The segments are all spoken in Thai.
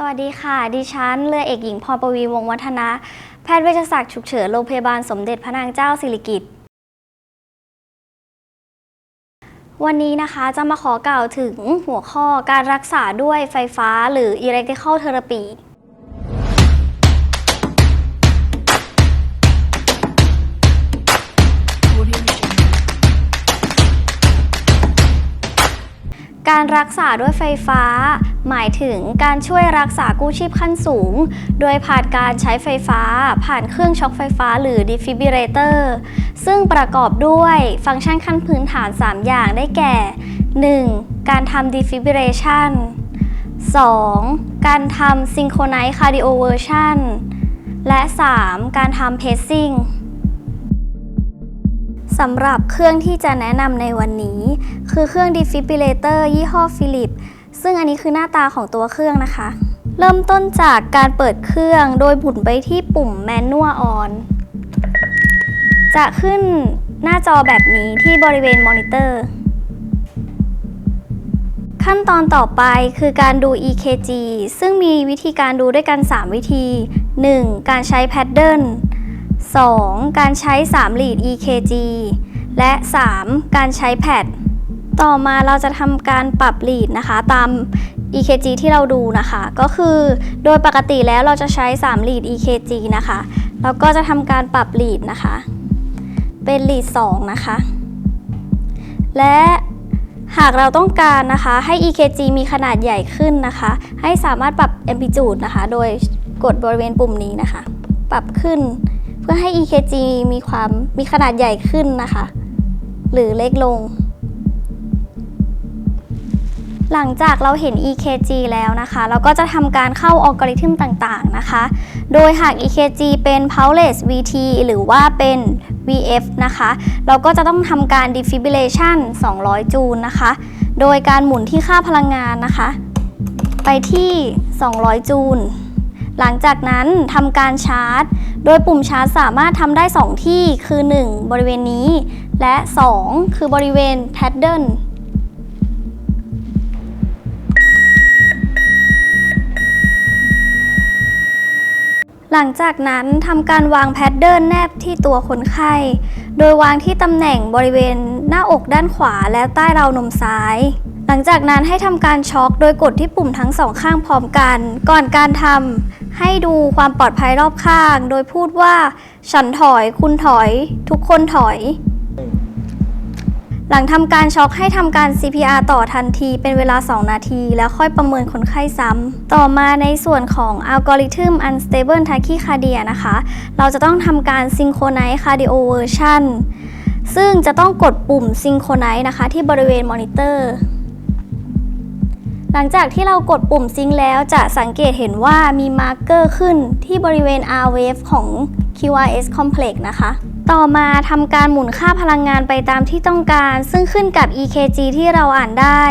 สวัสดีค่ะ ดิฉันเรือเอกหญิงพรประวีวงศ์วัฒนะ แพทย์เวชศาสตร์ฉุกเฉินโรงพยาบาลสมเด็จพระนางเจ้าสิริกิติ์ วันนี้นะคะจะมาขอกล่าวถึงหัวข้อการรักษาด้วยไฟฟ้าหรือ electrical therapy การรักษาด้วยไฟฟ้า หมายถึงการช่วยรักษากู้ชีพขั้นสูง โดยผ่านการใช้ไฟฟ้า ผ่านเครื่องช็อคไฟฟ้าหรือ defibrillator ซึ่งประกอบด้วยฟังก์ชันขั้นพื้นฐาน 3 อย่างได้แก่ 1. การทำ defibrillation 2. การทำ synchronize cardioversion และ 3. การทำ pacing สำหรับเครื่องที่จะแนะนำในวันนี้ คือเครื่อง defibrillator ยี่ห้อฟิลิปซึ่งอันนี้คือหน้าตาของตัวเครื่องนะคะ เริ่มต้นจากการเปิดเครื่องโดยหมุนไปที่ปุ่ม manual on จะขึ้นหน้าจอแบบนี้ที่บริเวณมอนิเตอร์ ขั้นตอนต่อไปคือการดู EKG ซึ่งมีวิธีการดูด้วยกัน 3 วิธี 1. การใช้แพดเดิล 2. การใช้3 lead EKG และ 3. การใช้แพดต่อมาเราจะทำการปรับ lead นะคะตาม EKG ที่เราดูนะคะ ก็คือโดยปกติแล้วเราจะใช้3 lead EKG นะคะแล้วก็จะทำการปรับ lead นะคะ เป็น lead 2นะคะ และหากเราต้องการนะคะให้ EKG มีขนาดใหญ่ขึ้นนะคะ ให้สามารถปรับ amplitude นะคะ โดยกดบริเวณปุ่มนี้นะคะ ปรับขึ้น พื่อให้ EKG มีความมีขนาดใหญ่ขึ้นนะคะ หรือเล็กลง หลังจากเราเห็น EKG แล้วนะคะ เราก็จะทำการเข้าอัลกอริทึมต่างๆนะคะ โดยหาก EKG เป็น pulse VT หรือว่าเป็น VF นะคะ เราก็จะต้องทำการ defibrillation 200 จูลนะคะ โดยการหมุนที่ค่าพลังงานนะคะ ไปที่ 200 จูล หลังจากนั้นทำการชาร์จ โดยปุ่มชาร์จสามารถทำได้ 2 ที่คือ 1 บริเวณนี้ และ 2 คือบริเวณ paddle หลังจากนั้นทำการวางแพดเดิลแนบที่ตัวคนไข้ โดยวางที่ตำแหน่งบริเวณหน้าอกด้านขวาและใต้ราวนมซ้าย หลังจากนั้นให้ทำการช็อคโดยกดที่ปุ่มทั้งสองข้างพร้อมกัน ก่อนการทำให้ดูความปลอดภัยรอบข้าง โดยพูดว่า ฉันถอย คุณถอย ทุกคนถอย หลังทำการช็อกให้ทำการ CPR ต่อทันทีเป็นเวลา 2 นาที แล้วค่อยประเมินคนไข้ซ้ำ ต่อมาในส่วนของอัลกอริทึม Unstable Tachycardia นะคะ เราจะต้องทำการ Synchronize Cardioversion ซึ่งจะต้องกดปุ่ม Synchronize นะคะ ที่บริเวณมอนิเตอร์ หลังจากที่เรากดปุ่มซิงแล้วจะสังเกตเห็นว่ามีมาร์กเกอร์ขึ้นที่บริเวณ R wave ของ QRS complex นะคะ ต่อมาทำการหมุนค่าพลังงานไปตามที่ต้องการ ซึ่งขึ้นกับ EKG ที่เราอ่านได้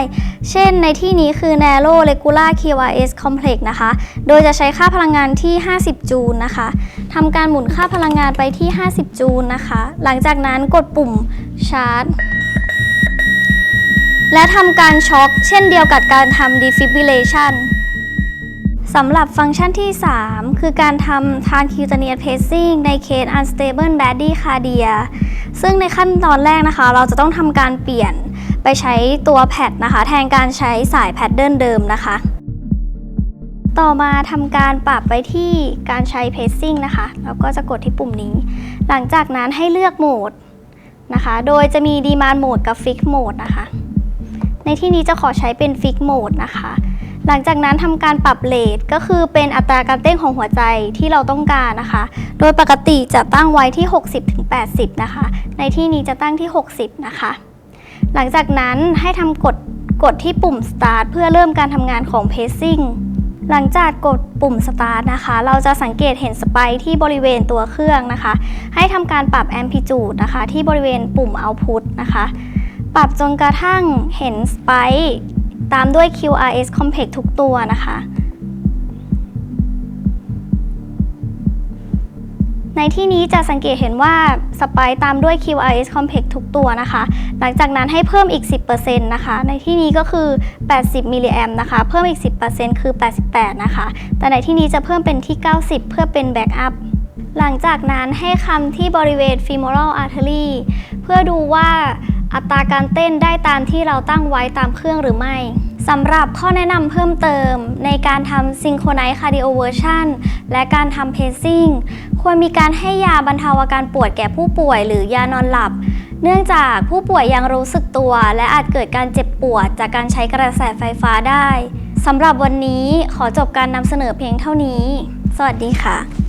เช่นในที่นี้คือ Narrow Regular QRS complex นะคะ โดยจะใช้ค่าพลังงานที่ 50 จูลนะคะทำการหมุนค่าพลังงานไปที่ 50 จูลนะคะ หลังจากนั้นกดปุ่มชาร์จ และทำการช็อคเช่นเดียวกับการทำ defibrillation สำหรับฟังก์ชันที่ 3 คือการทำ transcutaneous pacing ในเคส unstable bradycardia ซึ่งในขั้นตอนแรกนะคะ เราจะต้องทำการเปลี่ยนไปใช้ตัวแพดนะคะ แทนการใช้สายแพดเดิลเดิมนะคะ ต่อมาทำการปรับไปที่การใช้ pacing นะคะ แล้วก็จะกดที่ปุ่มนี้ หลังจากนั้นให้เลือกโหมดนะคะ โดยจะมี demand mode กับ fix mode นะคะ ในที่นี้จะขอใช้เป็น fix mode นะคะ หลังจากนั้นทำการปรับเลทก็คือเป็นอัตราการเต้นของหัวใจที่เราต้องการนะคะ โดยปกติจะตั้งไว้ที่ 60-80 นะคะ ในที่นี้จะตั้งที่ 60 นะคะ หลังจากนั้นให้ทำกดกดที่ปุ่ม start เพื่อเริ่มการทำงานของ pacing หลังจากกดปุ่ม start นะคะ เราจะสังเกตเห็นสไปที่บริเวณตัวเครื่องนะคะ ให้ทำการปรับ amplitude นะคะ ที่บริเวณปุ่ม output นะคะ ปรับจนกระทั่งเห็นสไปค์ตามด้วย QRS complex ทุกตัวนะคะ ในที่นี้จะสังเกตเห็นว่าสไปค์ตามด้วย QRS complex ทุกตัวนะคะ หลังจากนั้นให้เพิ่มอีก 10%นะคะ ในที่นี้ก็คือ 80 มิลลิแอมนะคะ เพิ่มอีก 10%คือ 88 นะคะ แต่ในที่นี้จะเพิ่มเป็นที่ 90 เพื่อเป็นแบ็กอัพหลังจากนั้นให้คำที่บริเวณ femoral artery เพื่อดูว่า อัตราการเต้นได้ตามที่เราตั้งไว้ตามเครื่องหรือไม่สำหรับข้อแนะนำเพิ่มเติมในการทำ synchronize cardioversion และการทำ pacing ควรมีการให้ยาบรรเทาอาการปวดแก่ผู้ป่วยหรือยานอนหลับ เนื่องจากผู้ป่วยยังรู้สึกตัว และอาจเกิดการเจ็บปวดจากการใช้กระแสไฟฟ้าได้สำหรับวันนี้ขอจบการนำเสนอเพียงเท่านี้ สวัสดีค่ะ